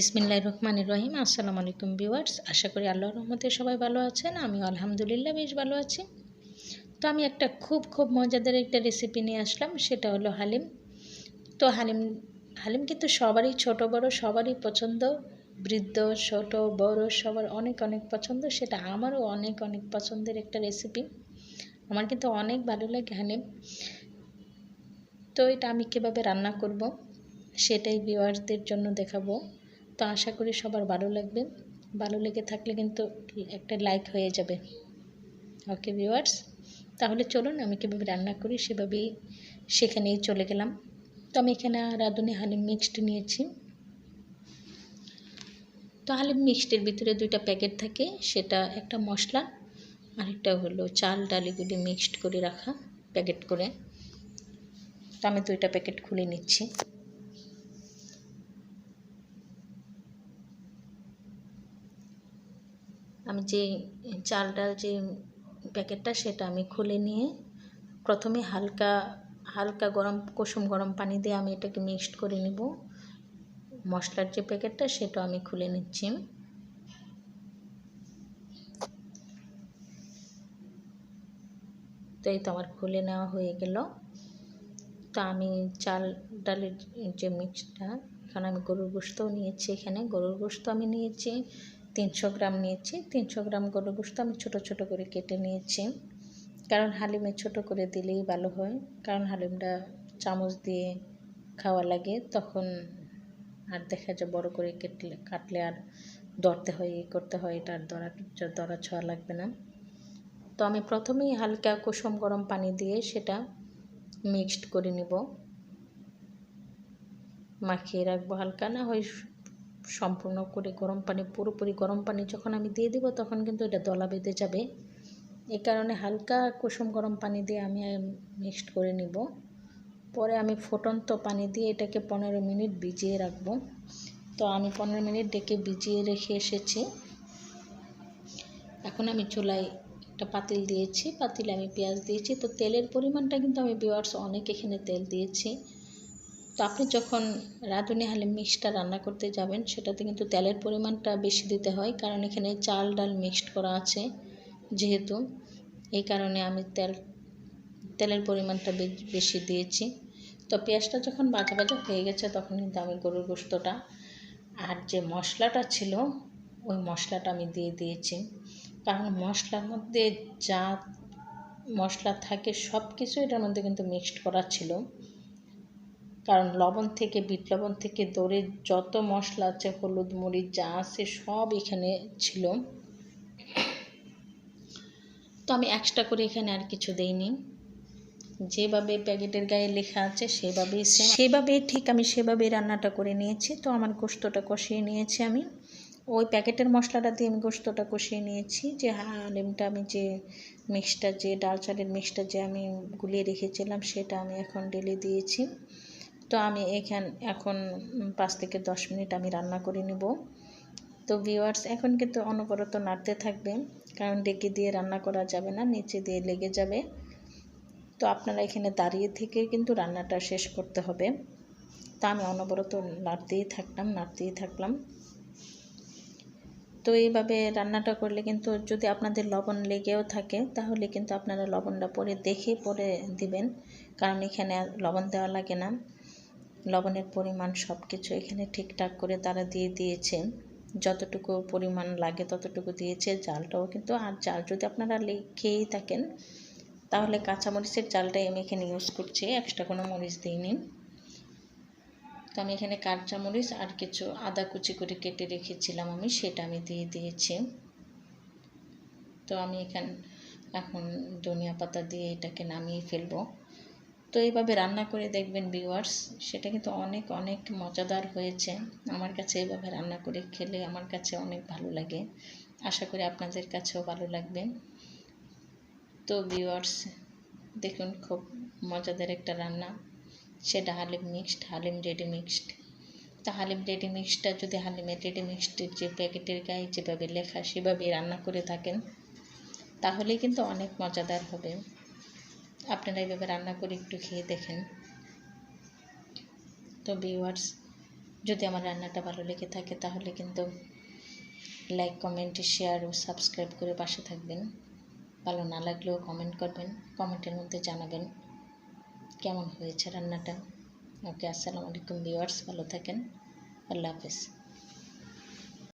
বিসমিল্লাহ রহমানির রহিম। আসসালামু আলাইকুম ভিউয়ার্স, আশা করি আল্লাহর রহমতে সবাই ভালো আছেন আমি আলহামদুলিল্লাহ বেশ ভালো আছি। তো আমি একটা খুব খুব মজাদার একটা রেসিপি নিয়ে আসলাম, সেটা হলো হালিম। তো হালিম হালিম কিন্তু সবারই ছোট, বড়, সবারই পছন্দ। বৃদ্ধ, ছোট, বড়, সবার অনেক অনেক পছন্দ, সেটা আমারও অনেক অনেক পছন্দের একটা রেসিপি আমার কিন্তু অনেক ভালো লাগে হালিম। তো এটা আমি কীভাবে রান্না করব, সেটাই ভিউয়ার্সদের জন্য দেখাবো। তো আশা করি সবার ভালো লাগবে। ভালো লেগে থাকলে কিন্তু একটা লাইক হয়ে যাবে। ওকে ভিউয়ার্স তাহলে চলুন, আমি কীভাবে রান্না করি সেভাবেই সেখানেই চলে গেলাম। তো আমি এখানে রাঁধুনি হালিম মিক্সড নিয়েছি। তো হালিম মিক্সডের ভিতরে দুইটা প্যাকেট থাকে, সেটা একটা মশলা আরেকটা হলো চাল, ডাল এগুলি মিক্সড করে রাখা প্যাকেট করে। তো আমি দুইটা প্যাকেট খুলে নিচ্ছি। আমি যে চালটার যে প্যাকেটটা সেটা আমি খুলে নিয়ে প্রথমে হালকা হালকা গরম, কুসুম গরম পানি দিয়ে আমি এটাকে মিক্সড করে নেব। মশলার যে প্যাকেটটা সেটা আমি খুলে নিচ্ছি। তো এই তো আমার খুলে নেওয়া হয়ে গেল। তো আমি চাল, ডালের যে মিক্সটা, এখানে আমি গরুর গোস্তও নিয়েছি এখানে। গরুর গোস্ত আমি নিয়েছি। তিনশো গ্রাম নিয়েছি। তিনশো গ্রাম গরুর গোস্ত আমি ছোট ছোট করে কেটে নিয়েছি। কারণ হালিমে ছোট করে দিলেই ভালো হয়। কারণ হালিমটা চামচ দিয়ে খাওয়া লাগে, তখন আর দেখা যায় বড় করে কেটলে, কাটলে আর দরতে হয়, ই করতে হয়, এটা আর দরা দরা ছোঁয়া লাগবে না। তো আমি প্রথমেই হালকা কুসুম গরম পানি দিয়ে সেটা মিক্সড করে নিব। মাখিয়ে রাখব হালকা, না হয় সম্পূর্ণ করে গরম পানি, পুরোপুরি গরম পানি যখন আমি দিয়ে দিব তখন কিন্তু এটা দলা বেঁধে যাবে। এই কারণে হালকা কুসুম গরম পানি দিয়ে আমি মিক্সড করে নিব। পরে আমি ফুটন্ত পানি দিয়ে এটাকে পনেরো মিনিট ভিজিয়ে রাখব। তো আমি পনেরো মিনিট ডেকে ভিজিয়ে রেখে এসেছি। এখন আমি চুলায় একটা পাতিল দিয়েছি, পাতিলে আমি পেঁয়াজ দিয়েছি। তো তেলের পরিমাণটা কিন্তু আমি বিওয়ার্স অনেক এখানে তেল দিয়েছি। তো আপনি যখন রাঁধুনি হালিম মিক্সটা রান্না করতে যাবেন, সেটাতে কিন্তু তেলের পরিমাণটা বেশি দিতে হয়। কারণ এখানে চাল ডাল মিক্সড করা আছে যেহেতু। এই কারণে আমি তেল, তেলের পরিমাণটা বেশি দিয়েছি। তো পেঁয়াজটা যখন বাজা বাজা হয়ে গেছে, তখন কিন্তু আমি গরুর গোস্তটা আর যে মশলাটা ছিল, ওই মশলাটা আমি দিয়ে দিয়েছি। কারণ মশলার মধ্যে যা মশলা থাকে সব কিছু এটার মধ্যে কিন্তু মিক্সড করা ছিল। কারণ লবণ থেকে, বিট লবণ থেকে দৌড়ে যত মশলা আছে, হলুদ, মরিচ যা আছে সব এখানে ছিল। তো আমি এক্সট্রা করে এখানে আর কিছু দেইনি। যেভাবে প্যাকেটের গায়ে লেখা আছে, সেভাবেই সেভাবে ঠিক আমি সেভাবেই রান্নাটা করে নিয়েছি। তো আমার গোস্তটা কষিয়ে নিয়েছি আমি। ওই প্যাকেটের মশলাটা দিয়ে আমি গোস্তটা কষিয়ে নিয়েছি। যে হালিমটা আমি যে মিক্সটা যে ডাল চালের মিক্সটা যে আমি গুলিয়ে রেখেছিলাম, সেটা আমি এখন ঢেলে দিয়েছি। তো আমি এখান, এখন পাঁচ থেকে দশ মিনিট আমি রান্না করে নেব। তো ভিওয়ার্স এখন কিন্তু অনবরত নাড়তে থাকবে কারণ ডেকে দিয়ে রান্না করা যাবে না, নিচে দিয়ে লেগে যাবে। তো আপনারা এখানে দাঁড়িয়ে থেকে কিন্তু রান্নাটা শেষ করতে হবে। তো আমি অনবরত নাড়তেই থাকলাম নাড়তেই থাকলাম। তো এইভাবে রান্নাটা করলে কিন্তু যদি আপনাদের লবণ লেগেও থাকে, তাহলে কিন্তু আপনারা লবণটা পরে দেখে পরে দিবেন, কারণ এখানে লবণ দেওয়া লাগে না। লবণের পরিমাণ সব কিছু এখানে ঠিকঠাক করে তারা দিয়ে দিয়েছে যতটুকু পরিমাণ লাগে ততটুকু দিয়েছে। জালটাও কিন্তু আর জাল যদি আপনারা খেয়েই থাকেন, তাহলে কাঁচামরিচের জালটাই আমি এখানে ইউজ করছি। এক্সট্রা কোনো মরিচ দিইনি। তো আমি এখানে কাঁচামরিচ আর কিছু আদা কুচি করে কেটে রেখেছিলাম আমি, সেটা আমি দিয়ে দিয়েছি। তো আমি এখানে এখন ধনিয়া পাতা দিয়ে এটাকে নামিয়ে ফেলব। তো এইভাবে রান্না করে দেখবেন ভিউয়ার্স সেটা কিন্তু অনেক অনেক মজাদার হয়েছে। আমার কাছে এইভাবে রান্না করে খেলে আমার কাছে অনেক ভালো লাগে। আশা করি আপনাদের কাছেও ভালো লাগবে। তো ভিউয়ার্স দেখুন খুব মজাদার একটা রান্না। সেটা haleem mixed haleem ready mixed তা হালিম রেডি মিক্সডটা যদি হালিমের রেডি মিক্সডের যে প্যাকেটের গায়ে যেভাবে লেখা সেভাবে রান্না করে থাকেন, তাহলেই কিন্তু অনেক মজাদার হবে। আপনারা এইভাবে রান্না করে একটু খেয়ে দেখেন। তো ভিউয়ার্স যদি আমার রান্নাটা ভালো লেগে থাকে তাহলে কিন্তু লাইক কমেন্ট শেয়ার ও সাবস্ক্রাইব করে পাশে থাকবেন। ভালো না লাগলেও কমেন্ট করবেন কমেন্টের মধ্যে জানাবেন কেমন হয়েছে রান্নাটা। ওকে আসসালামু আলাইকুম ভিউয়ার্স ভালো থাকেন, আল্লাহ হাফেজ।